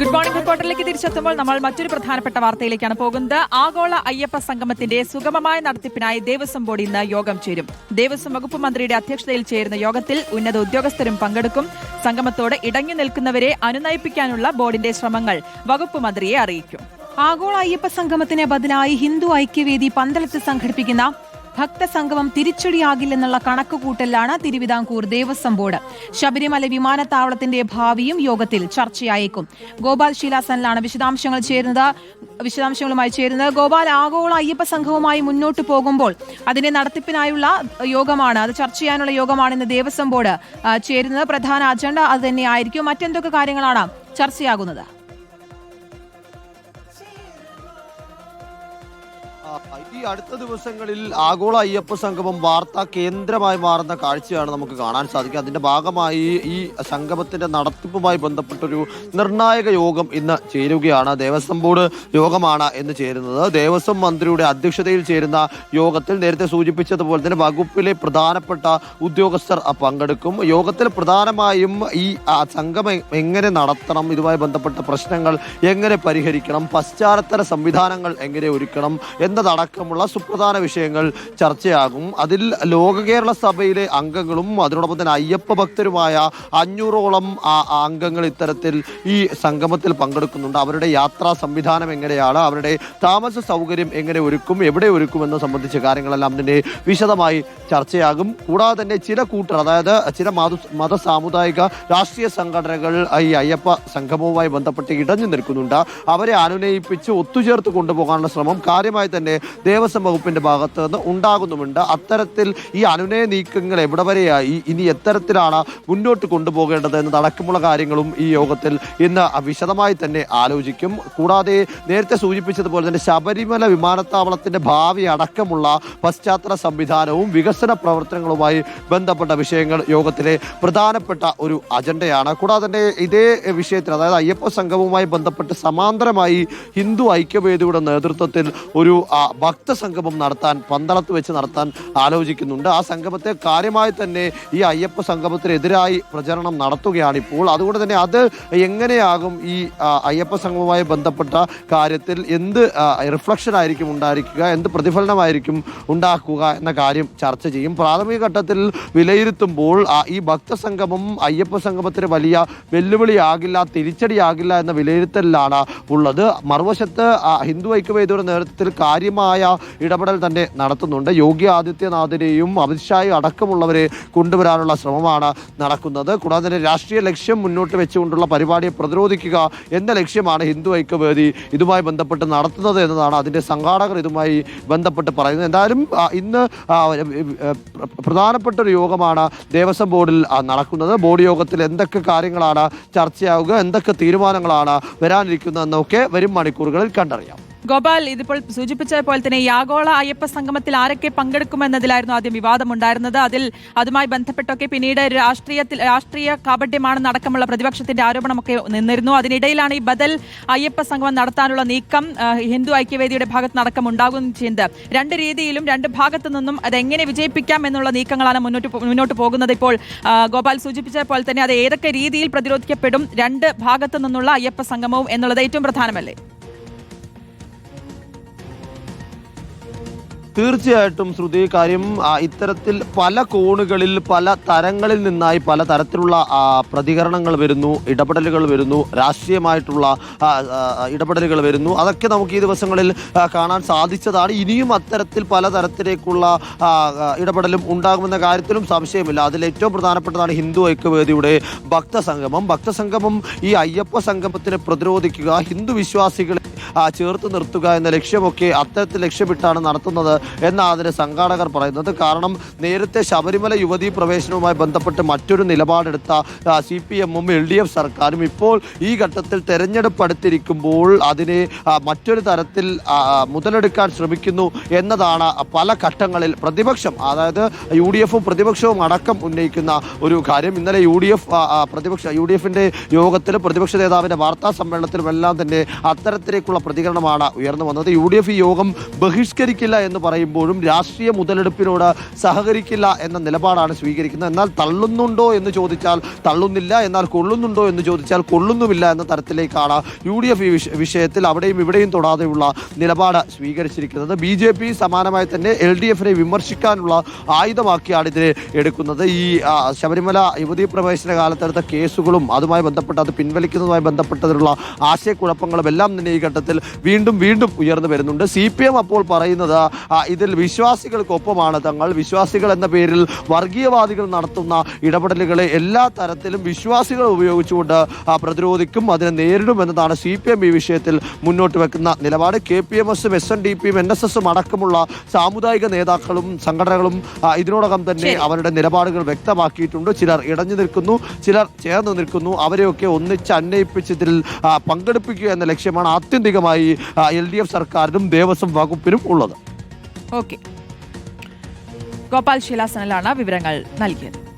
Good morning റിപ്പോർട്ടറിലേക്ക് തിരിച്ചെത്തുമ്പോൾ നമ്മൾ മറ്റൊരു പ്രധാനപ്പെട്ട വാർത്തയിലേക്കാണ് പോകുന്നത്. ആഗോള അയ്യപ്പ സംഗമത്തിന്റെ സുഗമമായ നടത്തിപ്പിനായി ദേവസ്വം ബോർഡ് ഇന്ന് യോഗം ചേരും. ദേവസ്വം വകുപ്പ് മന്ത്രിയുടെ അധ്യക്ഷതയിൽ ചേരുന്ന യോഗത്തിൽ ഉന്നത ഉദ്യോഗസ്ഥരും പങ്കെടുക്കും. സംഗമത്തോട് ഇടങ്ങി നിൽക്കുന്നവരെ അനുനയിപ്പിക്കാനുള്ള ബോർഡിന്റെ ശ്രമങ്ങൾ വകുപ്പ് മന്ത്രിയെ അറിയിക്കും. ആഗോള അയ്യപ്പ സംഗമത്തിന് ബദലായി ഹിന്ദു ഐക്യവേദി പന്തളത്ത് സംഘടിപ്പിക്കുന്ന ഭക്തസംഗമം തിരിച്ചടിയാകില്ലെന്നുള്ള കണക്കുകൂട്ടലാണ് തിരുവിതാംകൂർ ദേവസ്വം ബോർഡ്. ശബരിമല വിമാനത്താവളത്തിന്റെ ഭാവിയും യോഗത്തിൽ ചർച്ചയായേക്കും. ഗോപാൽ ശീലാസനിലാണ് വിശദാംശങ്ങൾ ചേരുന്നത്. വിശദാംശങ്ങളുമായി ചേരുന്നത് ഗോപാൽ ആഗോള അയ്യപ്പ സംഘവുമായി മുന്നോട്ട് പോകുമ്പോൾ അതിന്റെ നടത്തിപ്പിനായുള്ള യോഗമാണ് അത് ചർച്ച ചെയ്യാനുള്ള യോഗമാണ് ഇന്ന് ദേവസ്വം ബോർഡ് ചേരുന്നത്. പ്രധാന അജണ്ട അത് തന്നെയായിരിക്കും. മറ്റെന്തൊക്കെ കാര്യങ്ങളാണ് ചർച്ചയാകുന്നത്? ഈ അടുത്ത ദിവസങ്ങളിൽ ആഗോള അയ്യപ്പ സംഗമം വാർത്താ കേന്ദ്രമായി മാറുന്ന കാഴ്ചയാണ് നമുക്ക് കാണാൻ സാധിക്കുക. അതിന്റെ ഭാഗമായി ഈ സംഗമത്തിന്റെ നടത്തിപ്പുമായി ബന്ധപ്പെട്ടൊരു നിർണായക യോഗം ഇന്ന് ചേരുകയാണ്. ദേവസ്വം ബോർഡ് യോഗമാണ് എന്ന് ചേരുന്നത്. ദേവസ്വം മന്ത്രിയുടെ അധ്യക്ഷതയിൽ ചേരുന്ന യോഗത്തിൽ നേരത്തെ സൂചിപ്പിച്ചതുപോലെ തന്നെ വകുപ്പിലെ പ്രധാനപ്പെട്ട ഉദ്യോഗസ്ഥർ പങ്കെടുക്കും. യോഗത്തിൽ പ്രധാനമായും ഈ സംഗമം എങ്ങനെ നടത്തണം ഇതുമായി ബന്ധപ്പെട്ട പ്രശ്നങ്ങൾ എങ്ങനെ പരിഹരിക്കണം പശ്ചാത്തല സംവിധാനങ്ങൾ എങ്ങനെ ഒരുക്കണം എന്നതടക്കമുള്ള സുപ്രധാന വിഷയങ്ങൾ ചർച്ചയാകും. അതിൽ ലോക കേരള സഭയിലെ അംഗങ്ങളും അതിനോടൊപ്പം തന്നെ അയ്യപ്പ ഭക്തരുമായ അഞ്ഞൂറോളം അംഗങ്ങൾ ഇത്തരത്തിൽ ഈ സംഗമത്തിൽ പങ്കെടുക്കുന്നുണ്ട്. അവരുടെ യാത്രാ സംവിധാനം എങ്ങനെയാണ്? അവരുടെ താമസ സൗകര്യം എങ്ങനെ ഒരുക്കും? എവിടെ ഒരുക്കും എന്ന സംബന്ധിച്ച കാര്യങ്ങളെല്ലാം തന്നെ വിശദമായി ചർച്ചയാകും. കൂടാതെ തന്നെ ചില കൂട്ടർ അതായത് ചില മത മത സാമുദായിക രാഷ്ട്രീയ സംഘടനകൾ ഈ അയ്യപ്പ സംഗമവുമായി ബന്ധപ്പെട്ട് ഇടഞ്ഞു നിൽക്കുന്നുണ്ട്. അവരെ അനുനയിപ്പിച്ച് ഒത്തുചേർത്ത് കൊണ്ടുപോകാനുള്ള ശ്രമം കാര്യമായി തന്നെ ദേവസ്വം വകുപ്പിന്റെ ഭാഗത്ത് നിന്ന് ഉണ്ടാകുന്നുമുണ്ട്. അത്തരത്തിൽ ഈ അനുനയ നീക്കങ്ങൾ എവിടെ വരെയായി? ഇനി എത്തരത്തിലാണ് മുന്നോട്ട് കൊണ്ടുപോകേണ്ടത് എന്നതടക്കമുള്ള കാര്യങ്ങളും ഈ യോഗത്തിൽ ഇന്ന് വിശദമായി തന്നെ ആലോചിക്കും. കൂടാതെ നേരത്തെ സൂചിപ്പിച്ചതുപോലെ തന്നെ ശബരിമല വിമാനത്താവളത്തിന്റെ ഭാവി അടക്കമുള്ള പശ്ചാത്തല സംവിധാനവും വികസന പ്രവർത്തനങ്ങളുമായി ബന്ധപ്പെട്ട വിഷയങ്ങൾ യോഗത്തിലെ പ്രധാനപ്പെട്ട ഒരു അജണ്ടയാണ്. കൂടാതെ തന്നെ ഇതേ വിഷയത്തിൽ അതായത് അയ്യപ്പ സംഘവുമായി ബന്ധപ്പെട്ട് സമാന്തരമായി ഹിന്ദു ഐക്യവേദിയുടെ നേതൃത്വത്തിൽ ഒരു ഭക്തസംഗമം നടത്താൻ പന്തളത്ത് വെച്ച് നടത്താൻ ആലോചിക്കുന്നുണ്ട്. ആ സംഗമത്തെ കാര്യമായി തന്നെ ഈ അയ്യപ്പ സംഗമത്തിനെതിരായി പ്രചരണം നടത്തുകയാണ് ഇപ്പോൾ. അതുകൊണ്ട് തന്നെ അത് എങ്ങനെയാകും ഈ അയ്യപ്പ സംഗമവുമായി ബന്ധപ്പെട്ട കാര്യത്തിൽ എന്ത് റിഫ്ലക്ഷൻ ആയിരിക്കും ഉണ്ടായിരിക്കുക എന്ത് പ്രതിഫലനമായിരിക്കും ഉണ്ടാക്കുക എന്ന കാര്യം ചർച്ച ചെയ്യും. പ്രാഥമിക ഘട്ടത്തിൽ വിലയിരുത്തുമ്പോൾ ഈ ഭക്തസംഗമം അയ്യപ്പ സംഗമത്തിന് വലിയ വെല്ലുവിളിയാകില്ല തിരിച്ചടിയാകില്ല എന്ന വിലയിരുത്തലിലാണ് ഉള്ളത്. മറുവശത്ത് ഹിന്ദു ഐക്യവേദിയുടെ നേതൃത്വത്തിൽ കാര്യമായ ഇടപെടൽ തന്നെ നടത്തുന്നുണ്ട്. യോഗി ആദിത്യനാഥിനെയും അമിത്ഷായും അടക്കമുള്ളവരെ കൊണ്ടുവരാനുള്ള ശ്രമമാണ് നടക്കുന്നത്. കൂടാതെ തന്നെ രാഷ്ട്രീയ ലക്ഷ്യം മുന്നോട്ട് വെച്ചുകൊണ്ടുള്ള പരിപാടിയെ പ്രതിരോധിക്കുക എന്ന ലക്ഷ്യമാണ് ഹിന്ദു ഐക്യവേദി ഇതുമായി ബന്ധപ്പെട്ട് നടത്തുന്നത് എന്നതാണ് അതിന്റെ സംഘാടകർ ഇതുമായി ബന്ധപ്പെട്ട് പറയുന്നത്. എന്തായാലും ഇന്ന് പ്രധാനപ്പെട്ട ഒരു യോഗമാണ് ദേവസ്വം ബോർഡിൽ നടക്കുന്നത്. ബോർഡ് യോഗത്തിൽ എന്തൊക്കെ കാര്യങ്ങളാണ് ചർച്ചയാവുക എന്തൊക്കെ തീരുമാനങ്ങളാണ് വരാനിരിക്കുന്നതെന്നൊക്കെ വരും മണിക്കൂറുകളിൽ കണ്ടറിയാം. ഗോപാൽ ഇതിപ്പോൾ സൂചിപ്പിച്ച പോലെ തന്നെ ഈ ആഗോള അയ്യപ്പ സംഗമത്തിൽ ആരൊക്കെ പങ്കെടുക്കുമെന്നതിലായിരുന്നു ആദ്യം വിവാദമുണ്ടായിരുന്നത്. അതിൽ അതുമായി ബന്ധപ്പെട്ടൊക്കെ പിന്നീട് രാഷ്ട്രീയത്തിൽ രാഷ്ട്രീയ കാപട്യമാണെന്ന് അടക്കമുള്ള പ്രതിപക്ഷത്തിന്റെ ആരോപണമൊക്കെ നിന്നിരുന്നു. അതിനിടയിലാണ് ഈ ബദൽ അയ്യപ്പ സംഗമം നടത്താനുള്ള നീക്കം ഹിന്ദു ഐക്യവേദിയുടെ ഭാഗത്ത് നടക്കം ഉണ്ടാകുന്ന ചെയ്യുന്നത് രണ്ട് രീതിയിലും രണ്ട് ഭാഗത്തു നിന്നും അത് എങ്ങനെ വിജയിപ്പിക്കാം എന്നുള്ള നീക്കങ്ങളാണ് മുന്നോട്ട് മുന്നോട്ട് പോകുന്നത് ഇപ്പോൾ ഗോപാൽ സൂചിപ്പിച്ച പോലെ തന്നെ അത് ഏതൊക്കെ രീതിയിൽ പ്രതിരോധിക്കപ്പെടും രണ്ട് ഭാഗത്തു നിന്നുള്ള അയ്യപ്പ സംഗമവും എന്നുള്ളത് ഏറ്റവും പ്രധാനമല്ലേ? തീർച്ചയായിട്ടും ശ്രുതി കാര്യം ഇത്തരത്തിൽ പല കോണുകളിൽ പല തരങ്ങളിൽ നിന്നായി പല തരത്തിലുള്ള പ്രതികരണങ്ങൾ വരുന്നു ഇടപെടലുകൾ വരുന്നു രാഷ്ട്രീയമായിട്ടുള്ള ഇടപെടലുകൾ വരുന്നു. അതൊക്കെ നമുക്ക് ഈ ദിവസങ്ങളിൽ കാണാൻ സാധിച്ചതാണ്. ഇനിയും അത്തരത്തിൽ പല തരത്തിലേക്കുള്ള ഇടപെടലും ഉണ്ടാകുമെന്ന കാര്യത്തിലും സംശയമില്ല. അതിൽ ഏറ്റവും പ്രധാനപ്പെട്ടതാണ് ഹിന്ദു ഐക്യവേദിയുടെ ഭക്തസംഗമം. ഭക്തസംഗമം ഈ അയ്യപ്പ സംഗമത്തിനെ പ്രതിരോധിക്കുക ഹിന്ദു വിശ്വാസികളെ ചേർത്ത് നിർത്തുക എന്ന ലക്ഷ്യമൊക്കെ അത്തരത്തിൽ ലക്ഷ്യമിട്ടാണ് നടത്തുന്നത്. എന്നാണ് അതിന് സംഘാടകർ പറയുന്നത്. കാരണം നേരത്തെ ശബരിമല യുവതീ പ്രവേശനവുമായി ബന്ധപ്പെട്ട് മറ്റൊരു നിലപാടെടുത്ത സി പി എമ്മും എൽ ഡി എഫ് സർക്കാരും ഇപ്പോൾ ഈ ഘട്ടത്തിൽ തെരഞ്ഞെടുപ്പ് അടുത്തിരിക്കുമ്പോൾ അതിനെ മറ്റൊരു തരത്തിൽ മുതലെടുക്കാൻ ശ്രമിക്കുന്നു എന്നതാണ് പല ഘട്ടങ്ങളിൽ പ്രതിപക്ഷം അതായത് യു ഡി എഫും പ്രതിപക്ഷവും അടക്കം ഉന്നയിക്കുന്ന ഒരു കാര്യം. ഇന്നലെ യു ഡി എഫ് പ്രതിപക്ഷ യു ഡി എഫിന്റെ യോഗത്തിൽ പ്രതിപക്ഷ നേതാവിന്റെ വാർത്താ സമ്മേളനത്തിലും എല്ലാം തന്നെ അത്തരത്തിലേക്കുള്ള പ്രതികരണമാണ് ഉയർന്നു വന്നത്. യു ഡി എഫ് ഈ യോഗം ബഹിഷ്കരിക്കില്ല എന്ന് പറയുമ്പോഴും രാഷ്ട്രീയ മുതലെടുപ്പിനോട് സഹകരിക്കില്ല എന്ന നിലപാടാണ് സ്വീകരിക്കുന്നത്. എന്നാൽ തള്ളുന്നുണ്ടോ എന്ന് ചോദിച്ചാൽ തള്ളുന്നില്ല എന്നാൽ കൊള്ളുന്നുണ്ടോ എന്ന് ചോദിച്ചാൽ കൊള്ളുന്നുമില്ല എന്ന തരത്തിലേക്കാണ് യു ഡി എഫ് ഈ വിഷ- വിഷയത്തിൽ അവിടെയും ഇവിടെയും തൊടാതെയുള്ള നിലപാട് സ്വീകരിച്ചിരിക്കുന്നത്. ബി ജെ പി സമാനമായി തന്നെ എൽ ഡി എഫിനെ വിമർശിക്കാനുള്ള ആയുധമാക്കിയാണ് ഇതിനെ എടുക്കുന്നത്. ഈ ശബരിമല യുവതീ പ്രവേശന കാലത്തെടുത്ത കേസുകളും അതുമായി ബന്ധപ്പെട്ട് അത് പിൻവലിക്കുന്നതുമായി ബന്ധപ്പെട്ടതിലുള്ള ആശയക്കുഴപ്പങ്ങളും എല്ലാം തന്നെ ഈ ഘട്ടത്തിൽ വീണ്ടും വീണ്ടും ഉയർന്നു വരുന്നുണ്ട്. സി പി എം അപ്പോൾ പറയുന്നത് ഇതിൽ വിശ്വാസികൾക്കൊപ്പമാണ് തങ്ങൾ. വിശ്വാസികൾ എന്ന പേരിൽ വർഗീയവാദികൾ നടത്തുന്ന ഇടപെടലുകളെ എല്ലാ തരത്തിലും വിശ്വാസികൾ ഉപയോഗിച്ചുകൊണ്ട് പ്രതിരോധിക്കും അതിനെ നേരിടുമെന്നതാണ് സി പി എം ഈ വിഷയത്തിൽ മുന്നോട്ട് വെക്കുന്ന നിലപാട്. കെ പി എം എസും എസ് എൻ ഡി പിയും എൻ എസ് എസും അടക്കമുള്ള സാമുദായിക നേതാക്കളും സംഘടനകളും ഇതിനോടകം തന്നെ അവരുടെ നിലപാടുകൾ വ്യക്തമാക്കിയിട്ടുണ്ട്. ചിലർ ഇടഞ്ഞു നിൽക്കുന്നു ചിലർ ചേർന്ന് നിൽക്കുന്നു. അവരെയൊക്കെ ഒന്നിച്ച് അന്വയിപ്പിച്ച് ഇതിൽ പങ്കെടുപ്പിക്കുക എന്ന ലക്ഷ്യമാണ് ആത്യന്തികമായി എൽ ഡി എഫ് സർക്കാരിനും ദേവസ്വം വകുപ്പിനും ഉള്ളത്. ഓക്കെ. ഗോപാൽ ശിലാസനലാണ് വിവരങ്ങൾ നൽകിയത്.